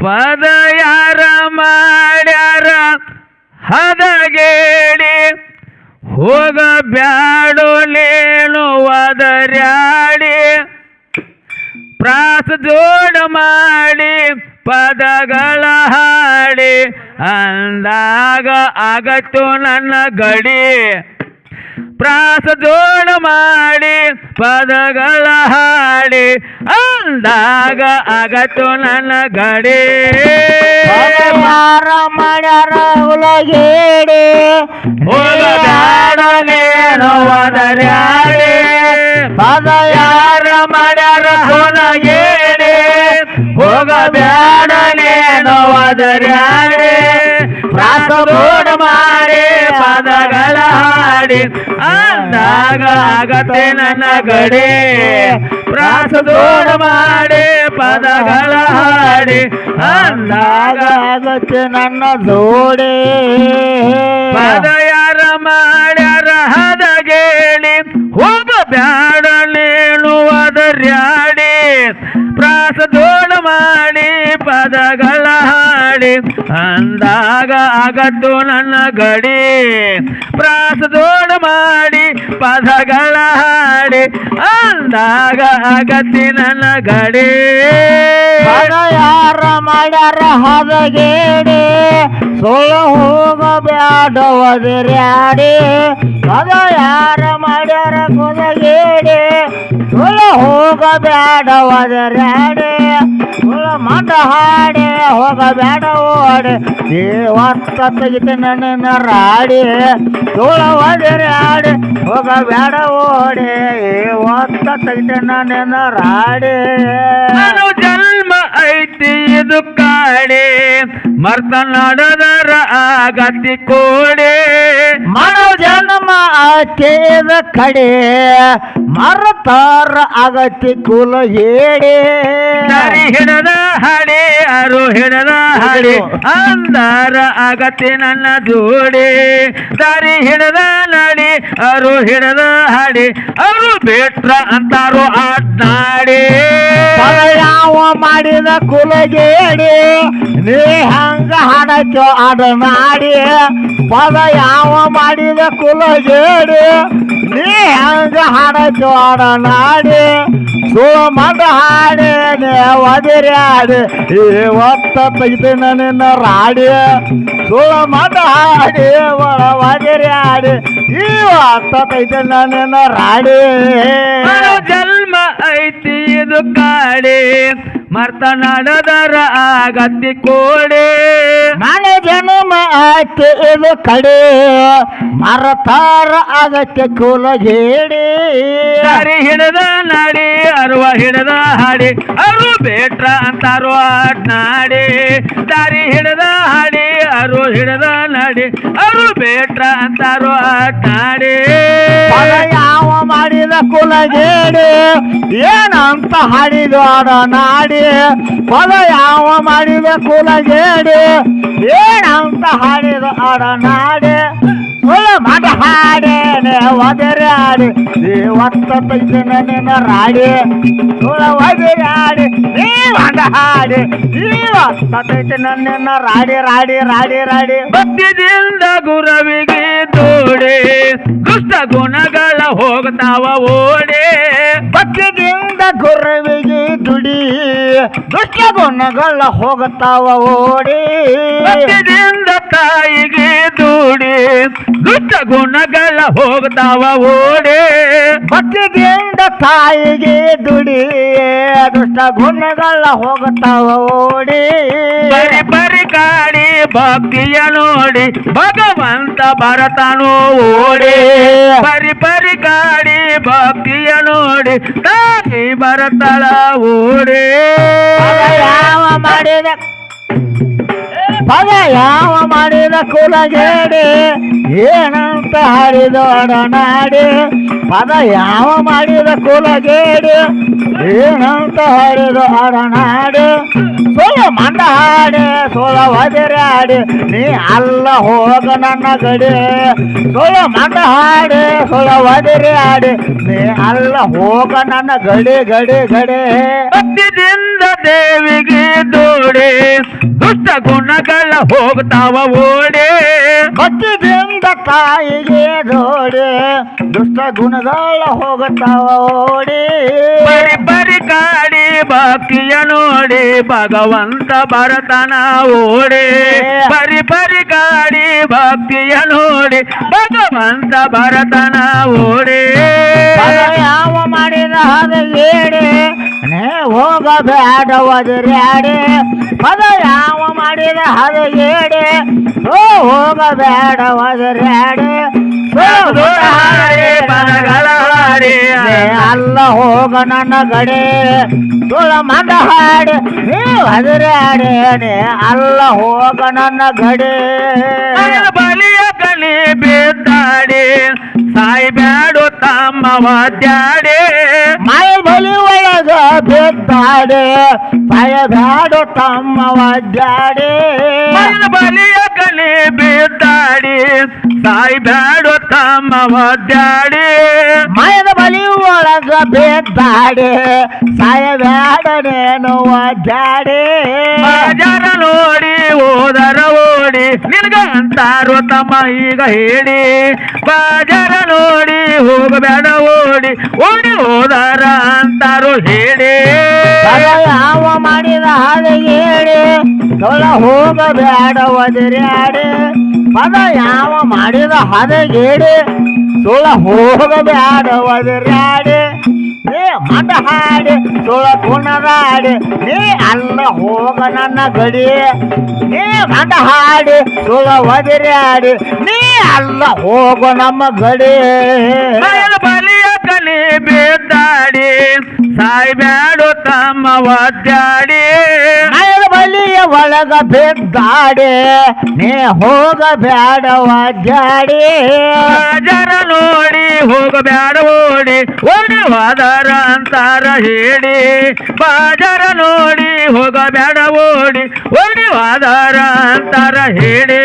ಪದ ಯಾರ ಮಾಡ್ಯಾರ, ಹದಗೇಡಿ ಹೋಗ ಬ್ಯಾಡೋ ನೀನು ಅದರ್ಯಾಡಿ ಪ್ರಾಸ ಜೋಡ ಮಾಡಿ, ಪದಗಳ ಹಾಡಿ, ಅಂದಾಗ ಆಗತ್ತು ನನ್ನ ಗಡಿ. ಪ್ರಾಸ ಜೋಡ ಮಾಡಿ ಪದಗಳ ಹಾಡಿ ಅಂದಾಗ ಆಗತ್ತು ನನ್ನ ಗಡಿ. ಯಾರ ಮಾಡ್ಯಾರ ಉಲಗೇಡಿ ನೇನು ಒದರ್ಯಾಡಿ ಪದ ಯಾರ ಹೋಗ ಬ್ಯಾಡ ಹಾಡಿ ಅಂದಾಗ ಆಗತ್ತೆ ನನ್ನ ಗಡಿ. ಪ್ರಾಸ ದೂರ ಮಾಡಿ, ಪದಗಳ ಹಾಡಿ, ಅಂದಾಗ ಆಗತ್ತೆ ನನ್ನ ಜೋಡೆ. ಪದ ಯಾರ ಅಂದಾಗ ಅಗಟ್ಟು ನನ್ನ ಗಡಿ ಪ್ರಾಸದೋಡು ಮಾಡಿ ಪದಗಳ ಹಾಡಿ ಅಂದಾಗ ಅಗತಿ ನನ್ನ ಗಡಿ ಯಾರ ಮಾಡ್ಯಾರ ಹದಗೇಡಿ ಸುಳ್ಳು ಹೋಗ ಬ್ಯಾಡ ಅದ ಯಾರ ಮಾಡ್ಯಾರ ಕೊದಗೇಡಿ ಸುಳ್ಳು ಹೋಗ ಬ್ಯಾಡ ರಾಡಿ ಸುಳ್ಳು ಮಂಡ ಹಾಡಿ, ಹೋಗ ಬ್ಯಾಡ ಓಡಿ. ದೇವತ್ತ ತೆಗಿತ ನನ್ನ ರಾಡಿ ಸುಳ್ಳು ಒದರ್ಯಾಡಿ, ಹೋಗ ಬ್ಯಾಡ ಓಡಿ. ಒತ್ತ ತೆಗಿತೇನೆ ರಾಡಿ? ನಾನು ಜನ್ಮ ಐತಿ ಇದು ಕಾಡೆ ಮರ್ತ ನಡೆದರ ಆಗತಿ ಕೋಡೆ ಮನೋ ಜನ್ಮ ಆಚೇದ ಕಡೆ ಮರತಾರ ಅಗತಿ ಕುಲ ಹೇಳಿ ಸರಿ ಹಿಡದ ಹಾಡೆ ಅರು ಹಿಡದ ಹಾಡಿ ಅಂದಾರ ಆಗತಿ ನನ್ನ ಜೋಡಿ. ದಾರಿ ಹಿಡದ ನಾಡಿ ಅರು ಹಿಡದ ಹಾಡಿ ಅವರು ಬೇಟ್ರ ಅಂತಾರು ಆಡ್ನಾಡಿ ಯಾವ ಮಾಡಿದ ಕುಲಗೇಡಿ ನೀ ಹಂಗ ಹಣಚೋ ಅಡನಾಡಿ ಪದ ಯಾವ ಮಾಡಿದ ಕುಲಗೇಡಿ ನೀ ಹಂಗ ಹಣಚೋ ಅಡನಾಡಿ ನಾಡಿ ಸುಳ ಮದ ಹಾಡಿ ಒದಿರ್ಯಾಡಿ, ಈ ಒತ್ತ ತೆಗಿತೀನ ನಿನ್ನ ರಾಡಿ ಸುಮದ ಹಾಡಿ ಒಳ ಒದಿರ್ಯಾಡಿ, ಈ ಒತ್ತ ತೆಗಿತೀನ ನಿನ್ನ ರಾಡಿ. ಜನ್ಮ ಐತಿ ಇದು ಕಾಡೆ. ಮರ್ತ ಆಗತ್ತಿ ಆಗತಿ ಕೋಡೆ. ಮನ ಜನ್ಮ ಆಯ್ತು ಇದು ಕಡೆ. ಮರತಾರ ಅಗತ್ಯ ಕುಲಗೇಡಿ ದಾರಿ ಹಿಡದ ನಾಡಿ ಅರುವ ಹಿಡದ ಹಾಡಿ. ಅರು ಬೇಟ್ರ ಅಂತಾರು ನಾಡಿ. ದಾರಿ ಹಿಡದ ಹಾಡಿ ಅರು ಹಿಡದ ನಾಡಿ. ಅರು ಬೇಟ್ರ ಅಂತಾರು ನಾಡಿ. ಯಾವ ಮಾಡಿದ ಕುಲಗೇಡಿ ಏನಂತ ಹಾಡಿದ ನಾಡಿ. ಪದ ಯಾವ ಮಾಡಿದ ಕುಲಗೇಡಿ ಏನಂತ ಹಾಡಿದ ಅಡನಾಡೆ ಮಗ ಸುಳ್ಳು ಒದರೆ ಆಡಿ ಒದರಾಡಿ. ನೀ ಒತ್ತ ತೆಗಿನ ನಿನ್ನ ರಾಡಿ ಸುಳ್ಳು ಆಡಿ ನೀ ಮದ ಹಾಡಿ. ನೀ ಒತ್ತ ತೆಗಿನ ನಿನ್ನ ರಾಡಿ ರಾಡಿ ರಾಡಿ ರಾಡಿ. ಭಕ್ತಿದಿಂದ ಗುರವಿಗೆ ತೋಡೆ ದುಷ್ಟ ಗುಣಗಳ ಹೋಗ್ತಾವ ಓಡೆ. ಭಕ್ತಿಯಿಂದ ಗುರುವಿಗೆ ದುಡಿ. ದುಷ್ಟ ಗುಣಗಳ ಹೋಗುತ್ತಾವ ಓಡಿ. ಭಕ್ತಿದಿಂದ ತಾಯಿಗೆ ದೂಡಿ ದುಷ್ಟ ಗುಣಗಳ ಹೋಗ್ತಾವ ಓಡಿ. ಭಕ್ತಿಯಿಂದ ತಾಯಿಗೆ ದುಡಿ ದುಷ್ಟ ಗುಣಗಳ ಹೋಗ್ತಾವ ಓಡಿ. ಬರಿ ಬರಿ ಕಾಡಿ ಭಕ್ತಿಯ ನೋಡಿ ಭಗವಂತ ಬರತಾನು ಓಡಿ. ಬರಿ ಬರಿ ಕಾಡಿ ಭಕ್ತಿಯ ನೋಡಿ ತಾಯಿ ಬರತಾಳ ಓಡಿ. ಯಾವ ಮಾಡಿದ? ಪದ ಯಾವ ಮಾಡಿದ ಕುಲಗೇಡಿ ಏನಂತ ಹರಿದೊಡನಾಡಿ ಪದ ಯಾವ ಮಾಡಿದ ಕುಲಗೇಡಿ ಏನಂತ ಹರಿದು ಅಡನಾಡಿ ಸೋಲ ಮಂಡ ಹಾಡಿ ಸೋಲ ಆಡಿ ನೀ ಅಲ್ಲ ಹೋಗ ನನ್ನ ಗಡಿ. ಸೋಲ ಮಂಡ ಹಾಡಿ ಸೋಲ ಆಡಿ ನೀ ಅಲ್ಲ ಹೋಗ ನನ್ನ ಗಡಿ ಗಡಿ ಗಡಿ. ದೇವಿಗೆ ದೋಡೆ. ದುಷ್ಟ ಗುಣಗಳ ಹೋಗ್ತಾವ ಓಡೆ. ಭಕ್ತಿದಿಂದ ತಾಯಿಗೆ ದೋಡೆ. ದುಷ್ಟ ಗುಣಗಳ ಹೋಗ್ತಾವ ಓಡಿ. ಬರಿ ಬರಿ ಕಾಡಿ ಭಕ್ತಿಯ ನೋಡಿ. ಭಗವಂತ ಭರತನ ಓಡೆ. ಬರಿ ಬರಿ ಕಾಡಿ ಭಕ್ತಿಯ ನೋಡಿ. ಭಗವಂತ ಭರತನ ಓಡೆ. ಯಾವ ಮಾಡಿದ ಹಾಗೆ ಏಡೆ ನೇ ಹೋಗಬೇಡ ಒದರ್ಯಾಡೆ ಪದ ಯಾವ ಮಾಡಿದ ಹಾಗೆ ಏಡಿ. ಓ ಪದಗಳ ಹಾಡಿ. ಅಲ್ಲ ಹೋಗ ನನ್ನ ಗಡೆ. ತುಳ ಮಂದ ಹಾಡೆ. ನೀವು ಹದಿರಾಡೆ ಅಲ್ಲ ಹೋಗ ನನ್ನ ಗಡೆ. ಬಲಿಯ ಕಲಿ ಬಿದ್ದಾಡಿ. ಸಾಯಿ ಬ್ಯಾಡು ತಮ್ಮ ವಾದ್ಯಾಡಿ ಬಿದ್ದಾಡೆ ಭಯ ತಮ್ಮ ಒದ್ದಾಡೆ. ಬಲಿಯ ಕಲಿ ಬಿದ್ದಾಡಿ ಸಾಯಿ ಬ್ಯಾಡು ತಮ್ಮ ವಾದ್ಯಾಡಿ ಮಯದ ಬಲಿ ಒಳಗ ಬಿದ್ದಾಡೆ. ಸಾಯ ಬ್ಯಾಡನೇನು ಒದ್ದಾಡೆ. ಜನ ನೋಡಿ ಓದರ ಓಡಿ ನಿನಗಂತಾರು ತಮ್ಮ ಈಗ ಹೇಳಿ. ಬಾಜರ ನೋಡಿ ಹೋಗಬೇಡ ಓಡಿ ಓಡಿ ಓದರ ಅಂತಾರು ಹೇಳಿ. ಯಾವ ಮಾಡಿದ ಹಾಗೆ ಹೇಳಿ ಹೋಗಬೇಡ ಒದರ್ಯಾಡೆ. ಪದ ಯಾವ ಮಾಡಿದ ಹದಗೇಡಿ ಸುಳ ಹೋಗಬೇಡ ಒದರ್ಯಾಡೆ ನೀ ಮಠ ಹಾಡಿ ಸುಳ ಕುಣದಾಡಿ ನೀ ಅಲ್ಲ ಹೋಗ ನನ್ನ ಗಡಿ. ನೀ ಮಠ ಹಾಡಿ ಸುಳ ಒದರ್ಯಾಡಿ ನೀ ಅಲ್ಲ ಹೋಗ ನಮ್ಮ ಗಡಿ. ಬಲಿಯ ಕಲಿ ಬಿದ್ದಾಡಿ. ಸಾಯ್ಬ್ಯಾಡು ತಮ್ಮ ಒದ್ದಾಡಿ. ಮಯದ ಬಲಿಯ ಒಳಗ ಬಿದ್ದಾಡೆ. ನೀ ಹೋಗಬೇಡ ಒದ್ದಾಡಿ. ಜರ ನೋಡಿ ಹೋಗಬ್ಯಾಡ ಓಡಿ ಓಡಿ ಹೋದರ ಅಂತಾರ ಹೇಳಿ. ಬಾಜರ ನೋಡಿ ಹೋಗಬ್ಯಾಡ ಓಡಿ ಓಡಿ ಹೋದರ ಅಂತಾರ ಹೇಳಿ.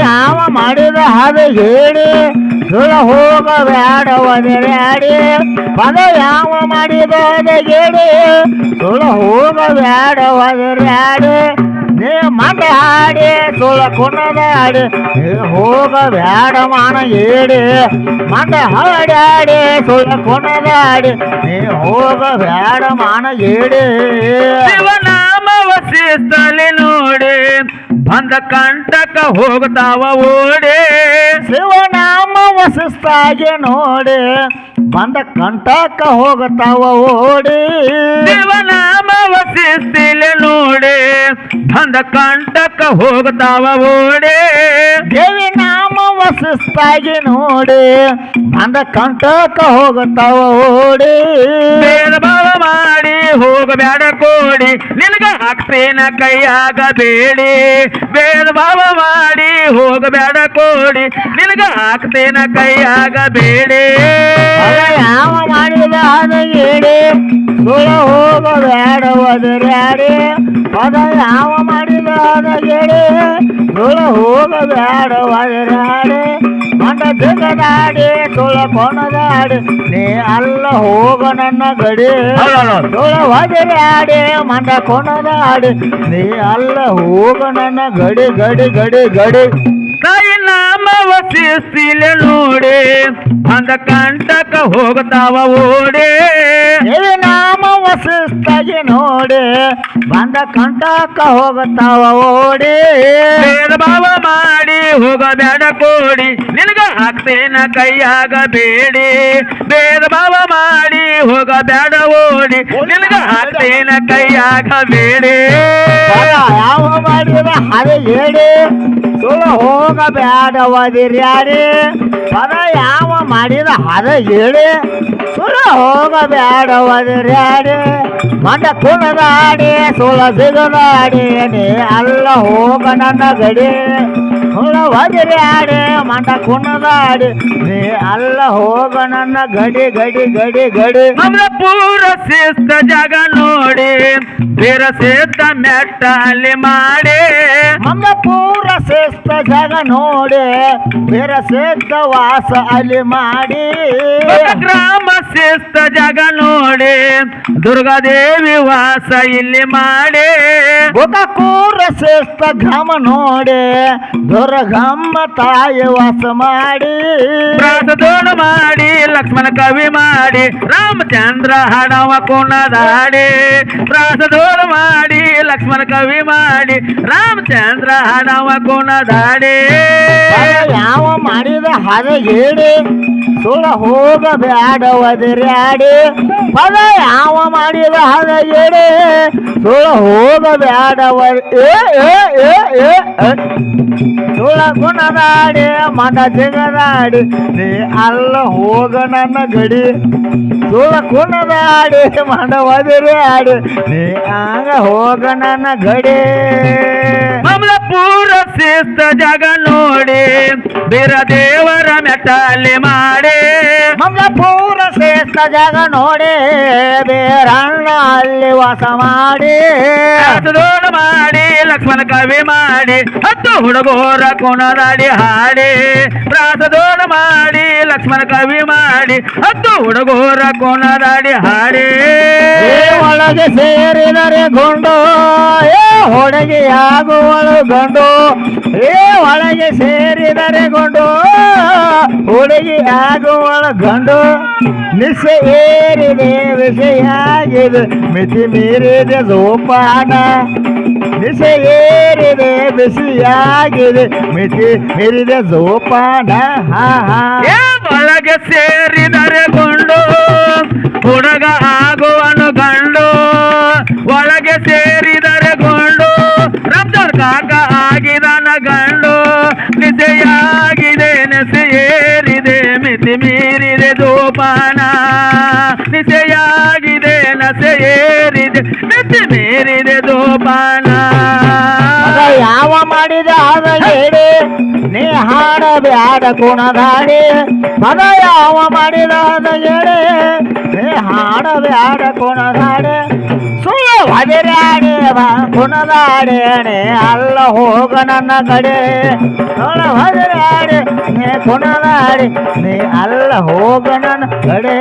ಯಾವ ಮಾಡಿದ ಹಾಗೆ ಹೇಳಿ. ಸುಳ ಹೋಗಬೇಡ ಒದರ್ಯಾಡಿ ಪದ ಯಾವ ಮಾಡಿದ ಹಾಗೆ ಹೇಳಿ. ಸುಳ ಹೋಗಬೇಡ ಒದರ್ಯಾಡಿ ನೀ ಮಂಡ ಹಾಡಿ ಸುಳ ಕುಣದಾಡಿ ನೀ ಹೋಗಬೇಡ ಮಾನ ಹೇಳಿ ಮಂಡ ಹಾಡಾಡಿ ಸುಳ ಕುಣದಾಡಿ ನೀ ಹೋಗಬೇಡ ಮಾನ ಹೇಳಿ ಶಿವನಾಮ ವಸಿಸ್ತಲಿ ನೋಡಿ ಬಂದ ಕಂಟಕ ಹೋಗ್ತಾವ ಓಡಿ ಶಿವನಾಮ ವಸಿಸ್ತಾಗೆ ನೋಡಿ ಬಂದ ಕಂಟಕ ಹೋಗುತ್ತಾವ ಓಡಿ ಶಿವನಾಮ ವಸಿಸ್ತಿಲೆ ನೋಡಿ ಬಂದ ಕಂಟಕ ಹೋಗ್ತಾವ ಓಡಿ. ದೇವಿ ನಾಮ ವಸಿಸ್ತಾಗೆ ನೋಡಿ ಅಂದ ಕಂಟಕ ಹೋಗುತ್ತಾವ ಓಡಿ. ಭಾವ ಮಾಡಿ ಹೋಗಬೇಡ ಕೋಡಿ ನಿನಗ ಹಾಕ್ತೇನ ಕೈಯಾಗ ಬೇಡಿ. ಭಾವ ಮಾಡಿ ಹೋಗಬೇಡ ಕೋಡಿ ನಿನಗ ಹಾಕ್ತೇನ ಕೈಯಾಗ ಬೇಡಿ. ಅದ ಯಾವ ಮಾಡಿದ ಅದು ಹೇಳಿ. ಹೋಗಬೇಡ ಒದರ್ಯಾಡಿ. ಪದ ಯಾವ ಮಾಡಿದ ಅದು ಹೇಳಿ ಸುಳ ಹೋಗಬೇಡ ಒದರ್ಯಾಡಿ ಮಂಡ ಜಗದಾಡಿ ತುಳ ಕೊಣದಾಡಿ. ನೀ ಅಲ್ಲ ಹೋಗ ನನ್ನ ಗಡಿ. ತುಳ ಒದರ್ಯಾಡಿ ಮಂಡ ಕೊಣದಾಡಿ. ನೀ ಅಲ್ಲ ಹೋಗ ನನ್ನ ಗಡಿ ಗಡಿ ಗಡಿ ಗಡಿ. ತಾಯಿ ನಾಮ ವಸಿಸ್ತಿಲೆ ನೋಡಿ ಅಂದ ಕಂಟಕ ಹೋಗ್ತಾವ ಓಡೆ. ನಾಮ ವಸಿಸ್ತಾಗಿ ನೋಡಿ ಬಂದ ಕಂಟಕ ಹೋಗ್ತಾವ ಓಡೆ. ಭಾವ ಮಾಡಿ ಹೋಗಬೇಡ ಕೋಡಿ ನಿನಗ ಹಾಕ್ತೇನ ಕೈಯಾಗ ಬೇಡಿ. ಭೇದ ಭಾವ ಮಾಡಿ ಹೋಗಬೇಡ ಓಡಿ ನಿನಗ ಹಾಕ್ತೇನ ಕೈಯಾಗ ಬೇಡಿ. ಯಾವ ಮಾಡಿದ ಅದೇ ಹೇಳಿ. ಸುಳ್ಳು ಹೋಗಬೇಡ ಒದಿರ್ಯಾಡಿ ಪದ ಯಾವ ಮಾಡಿದ ಅದ ಹೇಳಿ. ಸುಳ್ಳು ಹೋಗಬೇಡ ಒದಿರ್ಯಾಡಿ ಮಂಡ ಕುಣದಾಡಿ ಸುಳ್ಳ ಸಿಗದಾಡಿ ನೀ ಅಲ್ಲ ಹೋಗ ನನ್ನ ಗಡಿ. ಸುಳ್ಳ ಒದಿರ್ಯಾಡಿ ಮಂಡ ಕುಣದಾಡಿ ನೀ ಅಲ್ಲ ಹೋಗ ನನ್ನ ಗಡಿ ಗಡಿ ಗಡಿ ಗಡಿ. ನಮ್ದ ಪೂರ ಶಿಸ್ತ ಜಗ ನೋಡಿ ಬಿರಸಿದ್ದ ಮೆಟ್ಟ ಅಲ್ಲಿ ಮಾಡಿ. ನಮ್ಮ ಪೂರ ಶ್ರೇಷ್ಠ ಜಗ ನೋಡಿ ಬಿರಸಿದ್ದ ವಾಸ ಅಲ್ಲಿ ಮಾಡಿ. ಗ್ರಾಮ ಶಿಸ್ತ ಜಗ ನೋಡಿ ನೋಡಿ ದುರ್ಗಾದೇವಿ ವಾಸ ಇಲ್ಲಿ ಮಾಡಿ. ಬುಧಕೂರ ಶ್ರೇಷ್ಠ ಗ್ರಾಮ ನೋಡಿ ದುರ್ಗಮ್ಮ ತಾಯಿ ವಾಸ ಮಾಡಿ. ಪ್ರಾಸದೋಣ ಮಾಡಿ ಲಕ್ಷ್ಮಣ ಕವಿ ಮಾಡಿ ರಾಮಚಂದ್ರ ಹಣವ ಕುಣದಾಡಿ. ಪ್ರಾಸದೋಣ ಮಾಡಿ ಲಕ್ಷ್ಮಣ ಕವಿ ಮಾಡಿ ರಾಮಚಂದ್ರ ಹಣವ ಕುಣದಾಡಿ. ಯಾವ ಮಾಡಿದ ಹಾಗೆ ಹೇಳಿ. ಸುಳ ಹೋಗ ಬ್ಯಾಡ ಒದರ್ಯಾಡಿ ಪದ ಯಾವ ಮಾಡಿದ ಹದ ಏಡಿ ಸುಳ ಹೋಗ ಬ್ಯಾಡ ಒದ- ಏ ಏ ಏ ಏ. ಸುಳ ಗುಣದಾಡಿ ಮನ ಜಗದಾಡಿ, ನೀ ಅಲ್ಲ ಹೋಗ ನನ್ನ ಗಡಿ. ಸುಳ ಕುಣದಾಡಿ ಮನ ಒದರ್ಯಾಡಿ ನೀ ಆಗ ಹೋಗ ನನ್ನ ಗಡಿ. ಪೂರ ಶಿಸ್ತ ಜಗ ನೋಡಿ ಬೀರ ದೇವರ ಮೆಟ್ಟಲ್ಲಿ ಮಾಡಿ. ಮಮ್ಮ ಪೂರ ಶ್ರೇಷ್ಠ ಜಗ ನೋಡಿ ಬೇರಣ್ಣ ಅಲ್ಲಿ ವಾಸ ಮಾಡಿ. ಪ್ರಾಸದೋಣ ಮಾಡಿ ಲಕ್ಷ್ಮಣ ಕವಿ ಮಾಡಿ ಹತ್ತು ಹುಡುಗೋರ ಕುಣದಾಡಿ ಹಾಡಿ. ಪ್ರಾಸದೋಣ ಮಾಡಿ ಲಕ್ಷ್ಮಣ ಕವಿ ಮಾಡಿ ಹತ್ತು ಹುಡುಗೋರ ಕೋಣದಾಡಿ ಹಾಡಿ. ಒಳಗೆ ಸೇರಿದರೆ ಗುಂಡು, ಏ ಹೊಡೆಗೆ ಆಗುವಳು ಗಂಡು. ಏ ಒಳಗೆ ಸೇರಿದರೆ ಗುಂಡು, ಹುಡುಗಿ ಆಗುವಳು ಗಂಡು. ನಿಸೆ ಏರಿದೆ ವಿಷಯಾಗಿದೆ ಮಿತಿ ಮೀರಿದೆ ಜೋಪಾನ ನಿಸೆ ಏರಿದೆ ಬಿಸಿಯಾಗಿದೆ ಮಿತಿ ಹಿರಿದ ಜೋಪಾನ. ಒಳಗೆ ಸೇರಿದರೆ ಗೊಂಡು ಹುಡುಗ ಆಗುವನು ಗಂಡು ಒಳಗೆ ಸೇರಿದರೆ ಗೊಂಡು ರಂಜಾನ್ ಕಾಕ ಆಗಿದನ ಗಂಡು ನಿಸೆಯಾಗಿದೆ ನೆಸೆ ಮಿತಿ ಮೀರಿದೆ ಧೂಪಾನ ನಿಸೆಯಾಗಿದೆ ನಸೆ ಮಿತಿ ಮೀರಿದೆ ಅದ ಯಾವ ಮಾಡಿದ ಆದ ಹೇಳಿ ನೀ ಹಾಡ ಬ್ಯಾಡ ಪದ ಯಾವ ಮಾಡಿದ ಆದ ಹೇಳಿ ನೀ ಹಾಡ ಬ್ಯಾಡ ಗುಣಧಾರಿ ಸುಳ್ಳು ಒದಿರಾಡಿ ಗುಣದಾಡೇಣೆ ಅಲ್ಲ ಹೋಗ ನನ್ನ ಕಡೆ. ಸುಳ್ಳು ಒದಿರಾಡಿ ನೀ ಗುಣದಾಡಿ. ನೀ ಅಲ್ಲ ಹೋಗ ನನ್ನ ಕಡೆ.